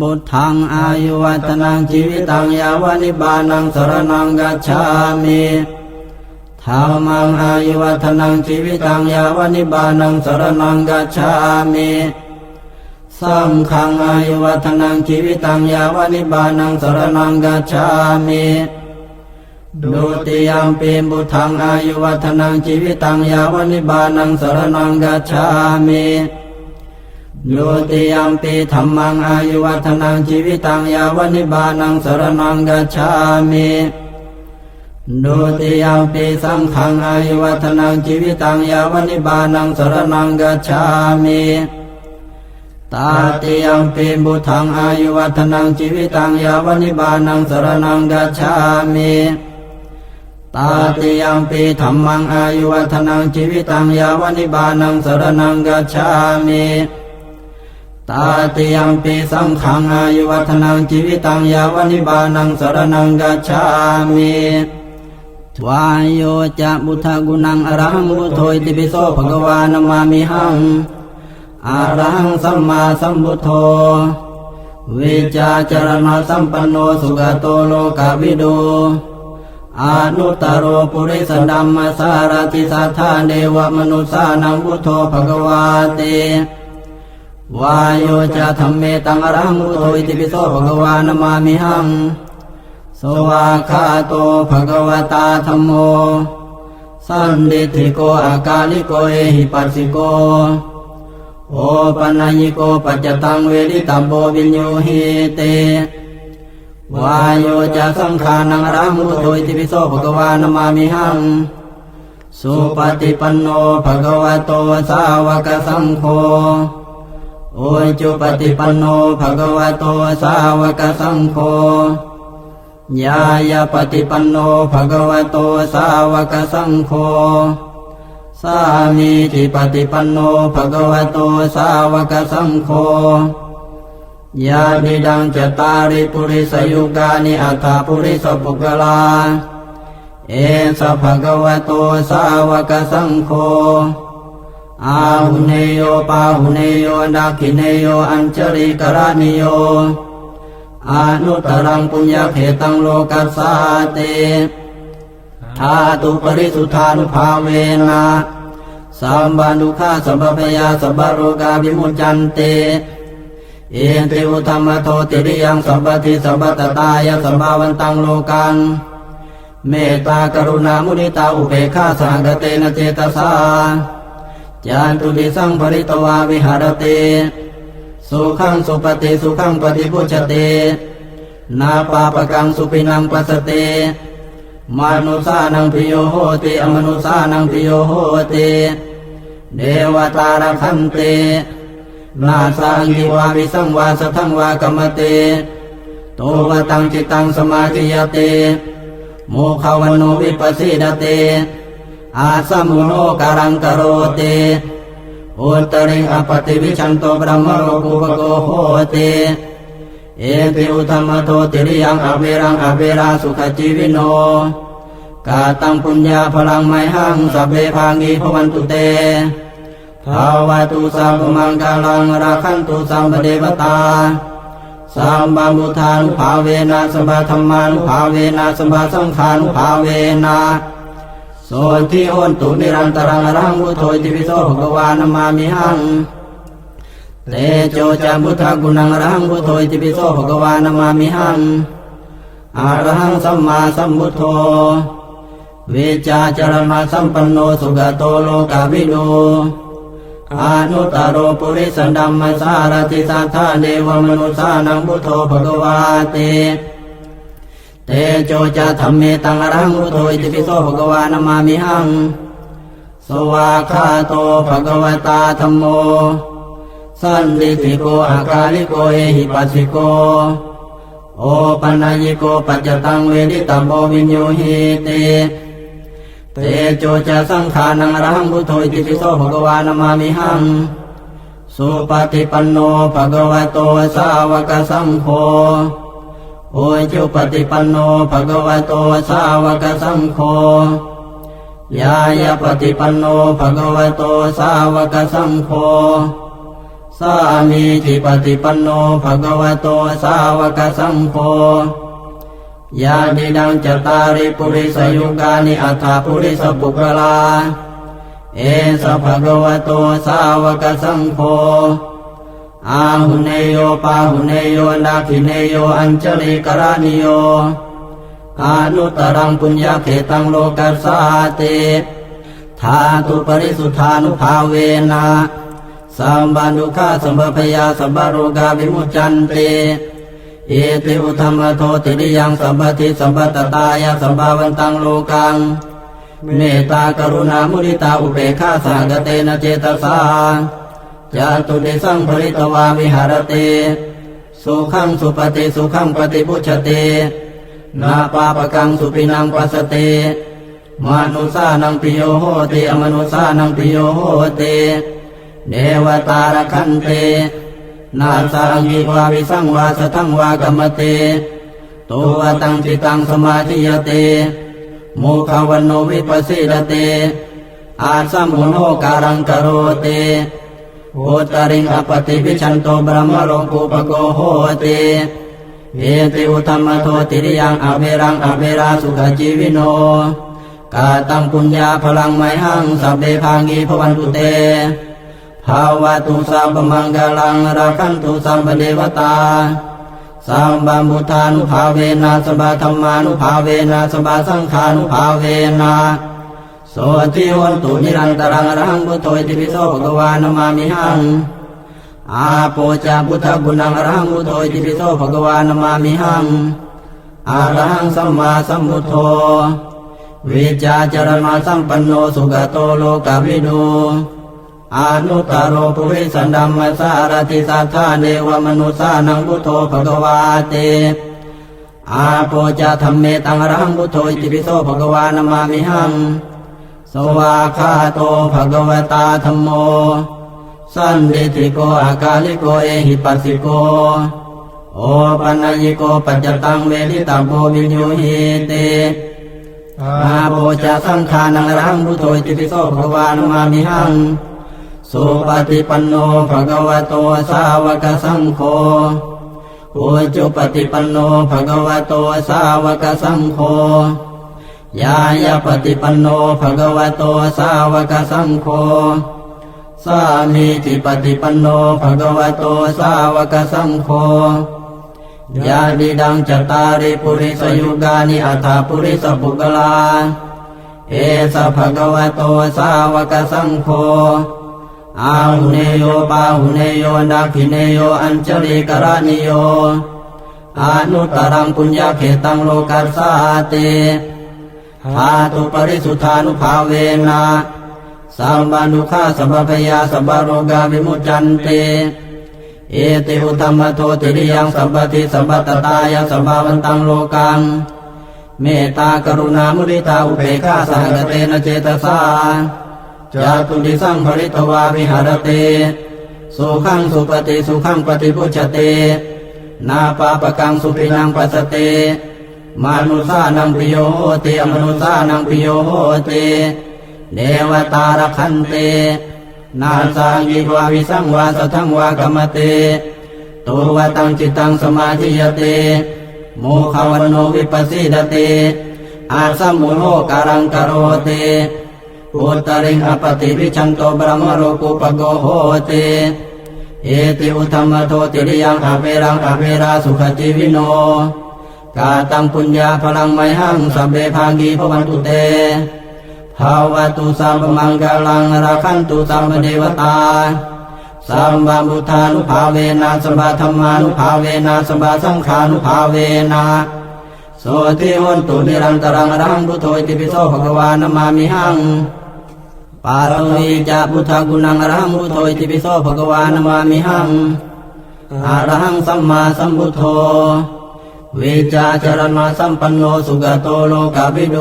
บุตทังอายุวัตนังชีวิตังยาวนิบานังสรนังกัจฉามิธรรมังอายุวัตนังชีวิตังยาวนิบานังสรนังกัจฉามิสังฆังอายุวัตนังชีวิตังยาวนิบานังสรนังกัจฉามิดุติยมปีบุตทังอายุวัตนังชีวิตังยาวนิบานังสรนังกัจฉามิ โยติยมปีธรรมังอายุวัฒนังชีวิตังยาวนิบานังสรนังกัจฉามิโยติยมปีสังฆังอายุวัฒนังชีวิตังยาวนิบานังสรนังกัจฉามิตาติยมปีบุทังอายุวัฒนังชีวิตังยาวนิบานังสรนังกัจฉามิตาติยมปีธรรมังอายุวัฒนังชีวิตังยาวนิบานังสรนังกัจฉามิ ตาติยมปีสังขังอายุวัฒนังชีวิตังยาวนิบานังสรนังกัจฉามิทวายโยจะบุทธกุนังอรังบุโทอิติปิโสภะควานามามิหังอรังสัมมาสัมพุทโธวิจาจรณสัมปันโนสุขโตโลกาวิโดอนุตตโรปุริสดัมมาสารติสัทธาเดวมนุสานังพุทโธภคะวาเต วายโยจะธรรมเมตังรังมุโตอิติปิโสภะควานามามิหัง สวาคาโตภะคะวตาธรรมโม สันดิธิโกอากาลิโกเอหิปัสสิโก โอปัญญิโกปัจจตังเวริตัมโบวิญโยหิเต วายโยจะสังขานังรังมุโตอิติปิโสภะควานามามิหัง สุปฏิปันโนภะคะวะโตสาวกสังโฆ โอจุปฏิปันโนภะคะวะโตสาวกสังโฆญาญาปฏิปันโนภะคะวะโตสาวกสังโฆสามีจิปฏิปันโนภะคะวะโตสาวกสังโฆญาณิดังจตาริปุริสยุกานิอัตถาปุริสปุกลา เอสภะคะวะโตสาวกสังโฆ อาหุเนโยปาหุเนโยดักขิเนโยอัญชริกรานิโยอนุตรังปุญญาเขตังโลกัสสาเตธาตุปริสุทธานุภาเวนะสัมบานุขาสัมปพยาสัมบโรกาวิมุจจันเต เอติอุธรรมโทติริยังสัมปติสัมปตตายสัมภาวันตังโลกัง เมตตากรุณามุนิตาอุเบกขาสังกเตนะเจตสา จานตุติสังปริตวาวิหารเตสุขังสุปฏิสุขังปฏิพุชเตนาปาปกังสุปินังปัสสเตมนุสานังพิโยโหติอมนุสานังพิโยโหติเดวตารคันเตนาสังยิวาวิสังวาสทังวากรรมเตโตวตังจิตังสมาธิยเตโมขวันโนวิปัสสิดเต อาสมุโนการังกโรเตอุตริงอปติวิชันโตบรมโรกุปโกโหเตเอติอุธรรมโทติริยังอเวรังอเวราสุขจีวิโนกาตังปุญญาพลังไมหังสัพเพพังีภวันตุเตภาวะตุสัพมังกาลังราคันตุสัมปเดวตาสัมบามุทานุภาเวนะสัมบาธรรมานุภาเวนะสัมบาสังฆานุภาเวนะ โสทิโอนตุนิรันตรังรังพุทโธอิติปิโสภควานามามิหังเตโจจามุทากุณังรังพุทโธอิติปิโสภควานามามิหังอรหังสัมมาสัมพุทโธเวจาจารณะสัมปันโนสุขโตโลกาวิโดอานุตตโรปุริสันดัมมาสารติสัทธาเดวมนุสานังพุทโธภะควาเต เตโจจะธรรมเมตังอรังพุทโธอิติปิโสภควานามามิหัง สวาคาโตภควตาธรรมโม สันติติโกอากาลิโกเอหิปัสสิโก โอโอปัญญิโกปัจจตังเวทิตาโมวินโยหิเตเตโจจะสังขานังอรังพุทโธอิติปิโสภควานามามิหัง สุปฏิปันโนภควโตสาวกสังโฆ โอจุปฏิปันโนภะคะวะโตสาวกสังโฆยายาปฏิปันโนภะคะวะโตสาวกสังโฆสามีจิปฏิปันโนภะคะวะโตสาวกสังโฆยาดิดังจตาริปุริสยุกานิอัฏฐปุริสปุกลา เอสภะคะวะโตสาวกสังโฆ อาหุเนโยปาหุเนโยนาคิเนโยอัญชลิกรานิโยอนุตรังปุญญาเขตังโลกัสสาติธาตุปริสุทธานุภาเวนะสัมบันดุขาสัมปพยาสัมบโรกาวิมุจจันติเอติอุธรรมโทติริยังสัมปติสัมปตตายาสัมภาวันตังโลกังเมตตากรุณามุริตาอุเบกขาสากเตนะเจตสา จาตุเดสังภริตวาวิหารเตสุขังสุปฏิสุขังปฏิพุชเตนาปาปกังสุปินังปัสสเตมนุสานังปิโยโหติอมนุสานังปิโยโหติเนวตารคันเตนาสังยิวาวิสังวาสทังวากรรมเตตัวตังจิตังสมาธิยเตโมขวันโนวิปัสสิรเตอาสัมมุโนการังกโรเต โหตริงอปติวิชันโตบรมโลกุปโกโหเตเอติอุธรรมโทติริยังอเวรังอเวราสุขจีวิโนกาตังปุญญาพลังไมหังสัพเพพังกีพวันตุเตภาวะตุสัพพมังกลังราคันตุสัมปเดวตาสัมบัมพุทธานุภาเวนะสบาธรรมานุภาเวนะสบาสังฆานุภาเวนะ สติวันตุนิรันตรังรังพุทโธอิติปิโสภควานามามิหังอาโปจาพุทธกุณังรังพุทโธอิติปิโสภควานามามิหังอะระหังสัมมาสัมพุทโธวิจาจารณะสัมปันโนสุขโตโลกวิดูอนุตตโรปุริสันดัมมัสารติสัทธาเนวมนุสานังพุทโธภคะวาเตอาโปจาธรรมเมตังรังพุทโธอิติปิโสภควานามามิหัง สวาคาโตภะคะวตาธัมโม สันติติโกอากาลิโกเอหิปัสสิโก โอปัญญิโกปัจจตังเวทิตาโพวิญโยหิเตอาโปจาสังขานังรังพุทโธอิติปิโสภะควานมามิหังสุปฏิปันโนภะคะวะโตสาวกสังโฆโอจุปฏิปันโนภะคะวะโตสาวกสังโฆ ยายาปฏิปันโนภะคะวะโตสาวกสังโฆสามีจิปฏิปันโนภะคะวะโตสาวกสังโฆยาดิดังจตาริปุริสยุกานิอัฏฐปุริสปุกลาเอสะภะคะวะโตสาวกสังโฆอาหุเนโยปาหุเนโยนาคิเนโยอัญชลิกรานิโยอนุตรังปุญญาเขตังโลกัสสาติ ธาตุปริสุทธานุภาเวนะสัมบันดุขาสัมปพยาสัมบโรกาวิมุจันติเอติอุธรรมโทติริยังสัมปติสัมปตตายาสัมภาวันตังโลกังเมตตากรุณามุริตาอุเบกขาสหกเตนะเจตสาจาตุดิสังภริตวาวิหารเตสุขังสุปฏิสุขังปฏิพุชเตนาปาปกังสุปินังปัสเต มานุสานังปิโยติอมนุสานังปิโยติเดวตารคันเตนาสังยิวาวิสังวาสทังวากรรมเตตัวตังจิตังสมาธิยเตโมขวันโนวิปัสสิดเตอาสัมมุโนการังกโรเตอุตริงอปติวิชันโตบรมโรกุปโกโหเตเอติอุธรรมโทติริยังอเวรังอเวราสุขจีวิโน กาตังปุญญาพลังไมหังสัพเพภากีพวันตุเตภาวะตุสัมปมังกาลังราคันตุสัมปเดวตาสัมบามุทานุภาเวนะสัมบาธรรมานุภาเวนะสัมบาสังฆานุภาเวนะโสติวนตุนิรันตรังรังพุทโธอิติปิโสภะควานามามิหังปาโรหิจะพุทธกุณังรังพุทโธอิติปิโสภะควานามามิหังอรหังสัมมาสัมพุทโธ วิจาจรณะสัมปันโนสุกโตโลกาภิโด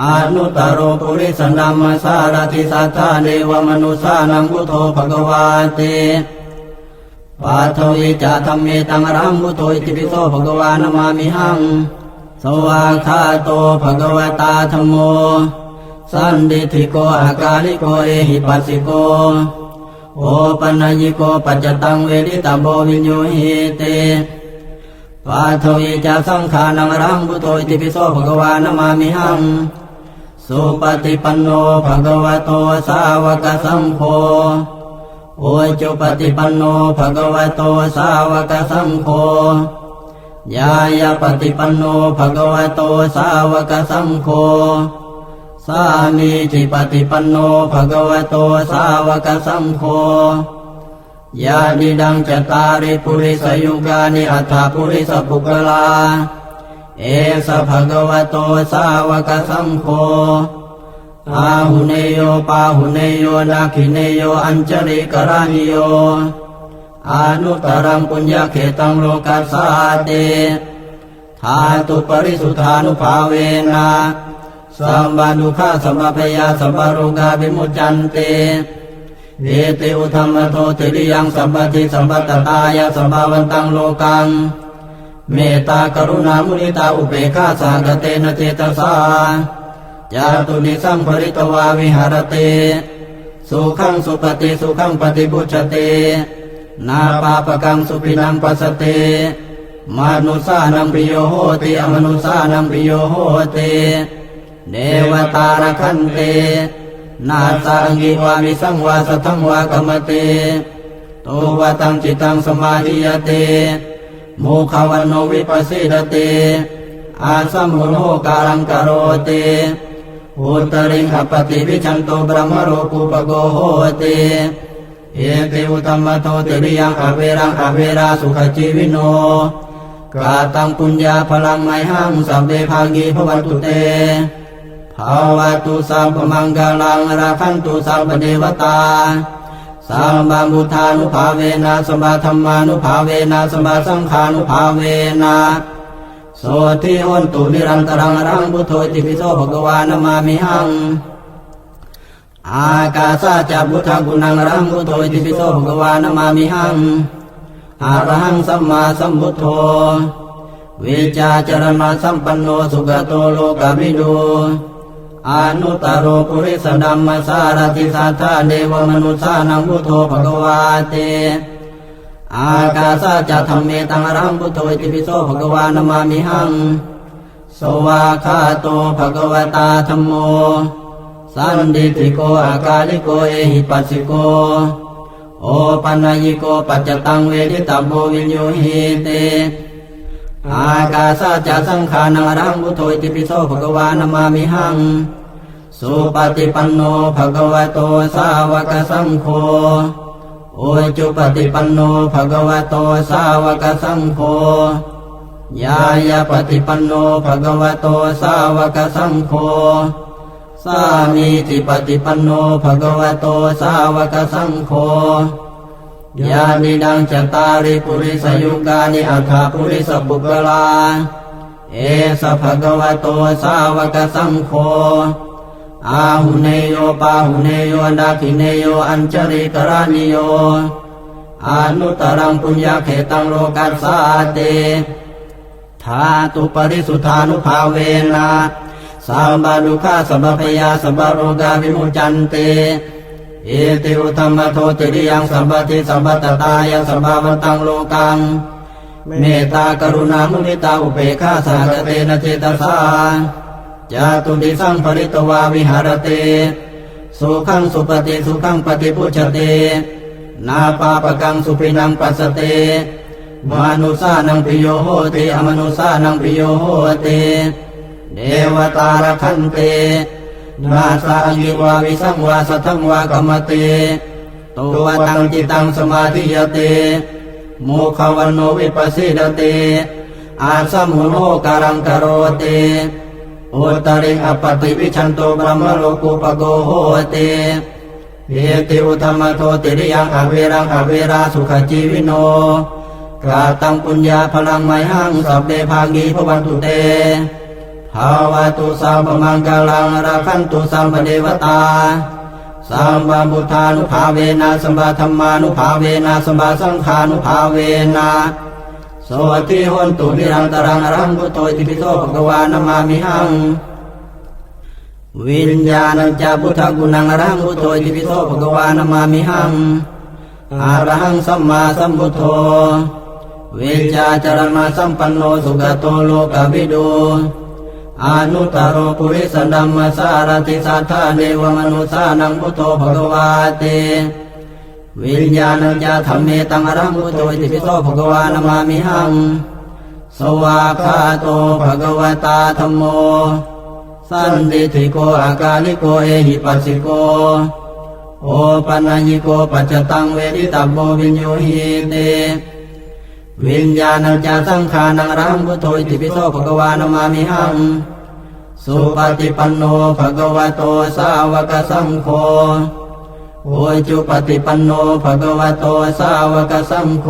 อนุตตโรปุริสนัมสารติสัทธาเนวมนุสานังพุทโธภควาเตปัทวิจาธรรมเมตังรังพุทโธอิติปิโสภควานามามิหัง สวากขาโตภควตาธรรมโม สันดิธิโกอากาลิโกเอหิปัสสิโก โอปัญญิโกปัจจตังเวริตาโบวิญโยหิเต ปาทวิจาสังขานังรังพุทโธอิติปิโสภควานามามิหัง สุปฏิปันโนภะควะโตสาวกสังโฆโอจุปฏิปันโนภะควะโตสาวกสังโฆยายาปฏิปันโนภะควะโตสาวกสังโฆสามีจิปฏิปันโนภะคะวะโตสาวกสังโฆ ยาดิดังจตาริปุริสยุกานิอัฏฐปุริสปุกลา เอสภะคะวโตสาวกสังโฆอาหุเนโยปาหุเนโยนาคิเนโยอัญจริกรานิโยอนุตรังปุญญาเขตังโลกัสสาเตทาตุปริสุทธานุภาเวนะสัมบานุขาสัมปพยาสัมปโรกาวิมุจจันเต เอติอุธรรมโทติริยังสัมปติสัมปตตายาสัมภาวันตังโลกัง เมตตากรุณามุนิตาอุเบกขาสากเตนะเจตสาจาตุนิสัมภริตวาวิหารเตสุขังสุปฏิสุขังปฏิบุชเตนาปาปกังสุปินังปัสสเตมนุสานังปิโยโหติอมนุสานังปิโยโหติเดวตารคันเต นาสังกิวามิสังวาสทังวากรรมเตโตวตังจิตังสมาธิยเตโมขวันโนวิปัสสิรติอาสัมมุโนการังกโรติอุตริงขปฏิวิชันโตบรมโรกุปโกโหติเอติอุตมะโตติริยังอเวรังอเวราสุขจีวิโนกาตังปุญญาพลังไมหังสัพเดภากีภวันตุเต ภาวะตุสัพพมังกาลังราคันตุสัพพเดวตาสัมมาบุทานุภาเวนะสัมมาธรรมานุภาเวนะสัมมาสังฆานุภาเวนะโสทิโอนตุนิรันตรังรังพุทโธติปิโสภควานามามิหัง อากาสาจัพุทธกุณังรังพุทโธติปิโสภควานามามิหังอะระหังสัมมาสัมพุทโธเวจารณะสัมปันโนสุขโตโลกาภิโด อนุตตโรปุริสดัมมสารติสัทธาเดวมนุสานังพุทโธภควาเตอากาสาจะธรรมเมตังรังพุทโธอิติปิโสภควานามามิหัง สวาคาโตภควตาธรรมโม สันดิติโกอากาลิโกเอหิปัสสิโก โอปัญญิโกปัจจตังเวทิตาโบวิญโยหิเต อากาสาจะสังขานังรังพุทโธติปิโสภควานามามิหัง สุปฏิปันโนภควโตสาวกสังโฆโอจุปฏิปันโนภควโตสาวกสังโฆยายาปฏิปันโนภควโตสาวกสังโฆสามีจิปฏิปันโนภควโตสาวกสังโฆ ยานิดังจตาริปุริสยุกานิอัฏฐปุริสปุกลาเอสภะคะวะโตสาวกสังโฆอาหุเนโยปาหุเนโยนาคิเนโยอัญจริกรานิโยอนุตรังปุญญาเขตังโลกัสสาเตทาตุปริสุทธานุภาเวนะสัมบาลุขาสัมปพยาสัมปโรกาวิมุจันเต อติอุธรรมโทติริยังสัมปติสัมปตตายาสัมภาวันตังโลกัง เมตตากรุณามุนิตาอุเบกขาสากเตนะเจตสาจาตุดิสังปริตวาวิหารเตสุขังสุปฏิสุขังปฏิพุชเตนาปาปกังสุปินังปัสสเตมนุสานังปิโยโหติอมนุสานังปิโยโหติเดวตารคันเต นาสางิวาวิสังวาสัทังวากรรมเตตัวตังจิตังสมาธิยเตโมขวันโนวิปัสสิดเตอาสัมุโนการังกโรเตอุตริงอปติวิชันโตบรมโลกุปโกโหติเอติอุธรรมโทติริยังอเวรังอเวราสุขจีวิโนกาตังปุญญาพลังไมหังสัพเดภากีพวันตุเต ภาวะตุสัมปมังกาลังราคันตุสัมปเดวตาสัมมาบุทธานุภาเวนะสัมมาธรรมานุภาเวนะสัมมาสังฆานุภาเวนะโสติหนตุนิรันตรังอรังพุทโธติปิโสภควานามามิหังวิญญาณัญจาพุทธกุณังอรังพุทโธติปิโสภควานามามิหังอารังสัมมาสัมพุทโธวจาจารณะสัมปันโนสุขโตโลกวิดู อนุตตรปุริสดัมมสารติสัทธาเนวมนุสานังพุทโธภควาเตวิญญาณัญญาธรรมเมตังอรังพุทโธอิติปิโสภะควานามามิหัง สวากขาโตภะควตาธัมโม สันติทิโกอากาลิโกเอหิปัสสิโก โอปัญญิโกปัจจตังเวทิตัมโมวิญโยหิเต วิญญาณัญจาสังขานังรังพุทโธอิติปิโสภควานามามิหัง สุปฏิปันโนภควโตสาวกสังโฆโอจุปฏิปันโนภควโตสาวกสังโฆ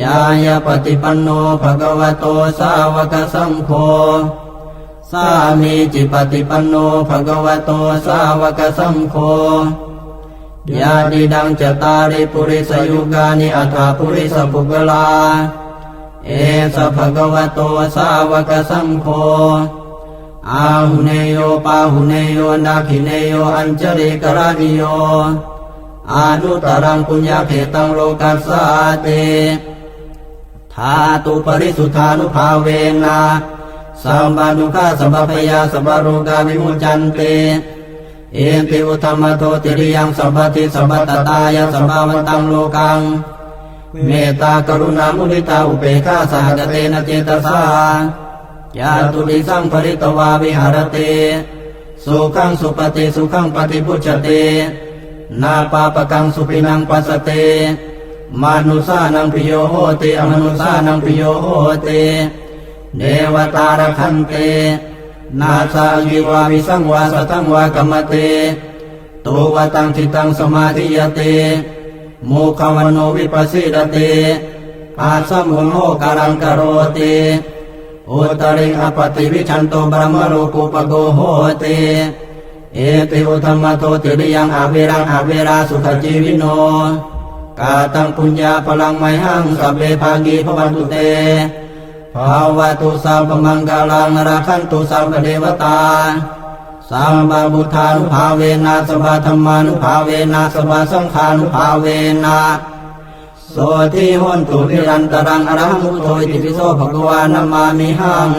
ยายาปฏิปันโนภควโตสาวกสังโฆสามีจิปฏิปันโนภควโตสาวกสังโฆ ยาดิดังจตาริปุริสยุกานิอัฏฐปุริสปุกลา เอสภะคะวโตสาวกสังโฆอาหุเนโยปาหุเนโยนาคิเนโยอัญจริกรานิโยอานุตรังปุญญาเขตังโลกัสสาเตธาตุปริสุทธานุภาเวนะสัมบานุขาสัมปพยาสัมบาโรกาวิมุจจันเต เอติอุธรรมโทติริยังสัมปติสัมปตตายสัมภาวันตังโลกัง เมตตากรุณามุนิตาอุเบกขาสหกเตนะเจตสายาตุลิสังปริตวาวิหารเตสุขังสุปฏิสุขังปฏิพุจเตนาปาปกังสุปินังปัสสเตมานุสานังปิโยโหติอมนุสานังปิโยโหติเดวตารคันเต นาสาวิวาวิสังวาสตังวากรรมเตตุวตังทิตังสมาธิยเตโมขวันโนวิปัสสิรเตอาสัมมุโหการังกโรเตอุตริงอปติวิชันโตบรมโรกุปโกโหเตเอติอุธรรมโทติริยังอาเวรังอาเวราสุขจีวิโนกาตังปุญญาพลังไมหังสัพเพภากีพวันตุเต ภาวะตุสัมปมังกาลังราคันตุสัมปเดวตาสัมบาบุทธานุภาเวนะสัมาธรรมานุภาเวนะสัมาสังขานุภาเวนะโสทิหนตุนิรันตรังอรหังมุทโธอิติปิโสภะควานามามิหัง